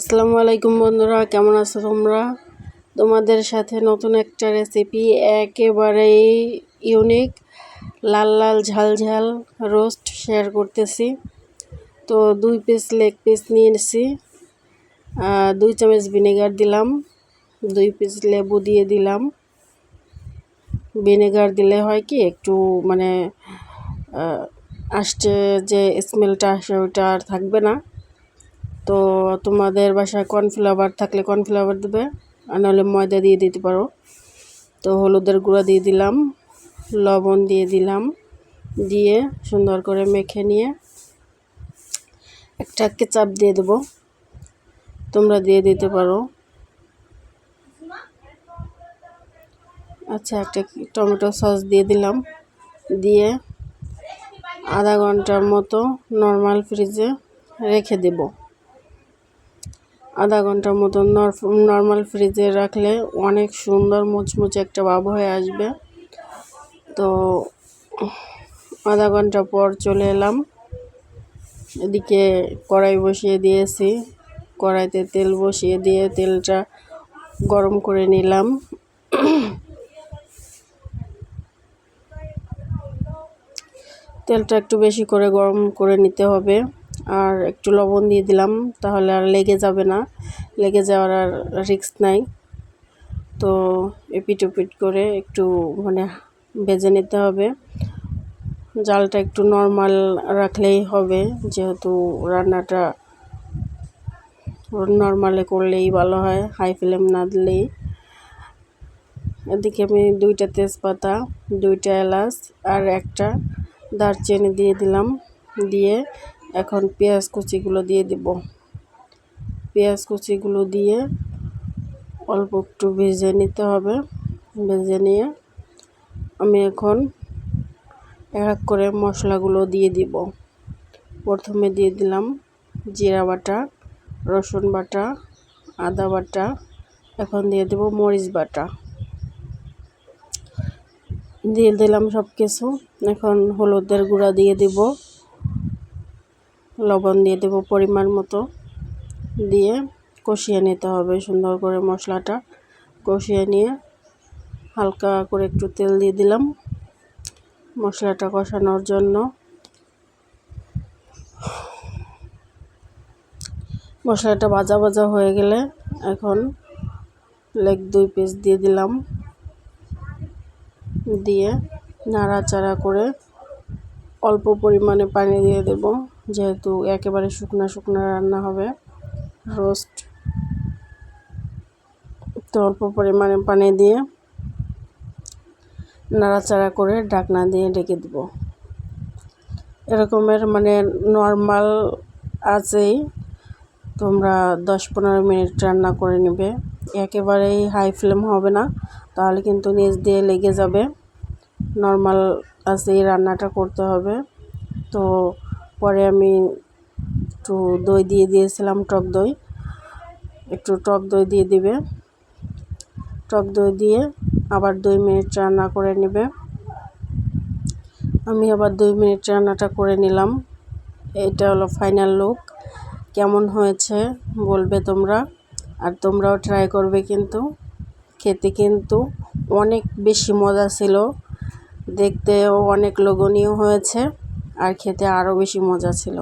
আসসালামু আলাইকুম বন্ধুরা, কেমন আছো তোমরা? তোমাদের সাথে নতুন একটা রেসিপি একেবারেই ইউনিক লাল লাল ঝাল ঝাল রোস্ট শেয়ার করতেছি। তো দুই পিস লেগ পিস নিয়ে নিছি দুই চামচ ভিনেগার দিলাম, দুই পিস লেবু দিয়ে দিলাম। ভিনেগার দিলে হয় কি, একটু মানে আসছে যে স্মেলটা আসে, ওইটা আর থাকবে না। তো তোমাদের বাসায় কর্নফ্লাওয়ার থাকলে কর্নফ্লাওয়ার দেবে, আর নাহলে ময়দা দিয়ে দিতে পারো। তো হলুদের গুঁড়া দিয়ে দিলাম, লবণ দিয়ে দিলাম, দিয়ে সুন্দর করে মেখে নিয়ে একটা কেচাপ দিয়ে দেবো। তোমরা দিয়ে দিতে পারো। আচ্ছা একটা টমেটো সস দিয়ে দিলাম। দিয়ে আধা ঘণ্টার মতো নর্মাল ফ্রিজে রেখে দেবো। আধা ঘণ্টার মতন নর্মাল ফ্রিজে রাখলে অনেক সুন্দর মুচমুচে একটা ভাব হয়ে আসবে। তো আধা ঘণ্টা পর চলে এলাম। এদিকে কড়াই বসিয়ে দিয়েছি। কড়াইতে তেল বসিয়ে দিয়ে তেলটা গরম করে নিলাম। তেলটা একটু বেশি করে গরম করে নিতে হবে। আর একটু লবণ দিয়ে দিলাম, তাহলে আর লেগে যাবে না। লেগে যাওয়ার আর রিস্ক নাই। তো এপিট ওপিট করে একটু মানে ভেজে নিতে হবে। জালটা একটু নর্মাল রাখলেই হবে, যেহেতু রান্নাটা নর্মালে করলেই ভালো হয় হাই ফ্লেম না দিলেই। এদিকে আমি দুইটা তেজপাতা, দুইটা এলাচ আর একটা দারচিনি দিয়ে দিলাম। দিয়ে এখন পেঁয়াজ কুচিগুলো দিয়ে দিব। পেঁয়াজ কুচিগুলো দিয়ে অল্প একটু ভেজে নিতে হবে। ভেজে নিয়ে আমি এখন এক করে মশলাগুলো দিয়ে দিব। প্রথমে দিয়ে দিলাম জিরা বাটা, রসুন বাটা, আদা বাটা, এখন দিয়ে দেব মরিচ বাটা। দিয়ে দিলাম সব কিছু এখন হলুদের গুঁড়া দিয়ে দিব। লবণ দিয়ে দেব পরিমাণ মতো। দিয়ে কষিয়ে নিতে হবে সুন্দর করে মশলাটা। কষিয়ে নিয়ে হালকা করে একটু তেল দিয়ে দিলাম মশলাটা কষানোর জন্য। মশলাটা ভাজা ভাজা হয়ে গেলে এখন লেগ দুই পিস দিয়ে দিলাম। দিয়ে নাড়াচাড়া করে অল্প পরিমাণে পানি দিয়ে দেব। যেহেতু একেবারে শুকনো শুকনো রান্না হবে। রোস্ট তো অল্প পরিমাণে পানি দিয়ে নাড়াচাড়া করে ঢাকনা দিয়ে ডেকে দেব। এরকমের মানে নর্মাল আছেই। তোমরা দশ পনেরো মিনিট রান্না করে নেবে। একেবারেই হাই ফ্লেম হবে না, তাহলে কিন্তু নিচ দিয়ে লেগে যাবে। নর্মাল আছে এই রান্নাটা করতে হবে। তো পরে আমি একটু দই দিয়ে দিয়েছিলাম, টক দই। একটু টক দই দিয়ে দিবে। টক দই দিয়ে আবার দুই মিনিট রান্না করে নেবে। আমি আবার দুই মিনিট রান্নাটা করে নিলাম। এটা হলো ফাইনাল লুক। কেমন হয়েছে বলবে তোমরা, আর তোমরাও ট্রাই করবে কিন্তু। খেতে কিন্তু অনেক বেশি মজা ছিল। দেখতেও অনেক লোভনীয় হয়েছে। আর খেতে আরও বেশি মজা ছিল।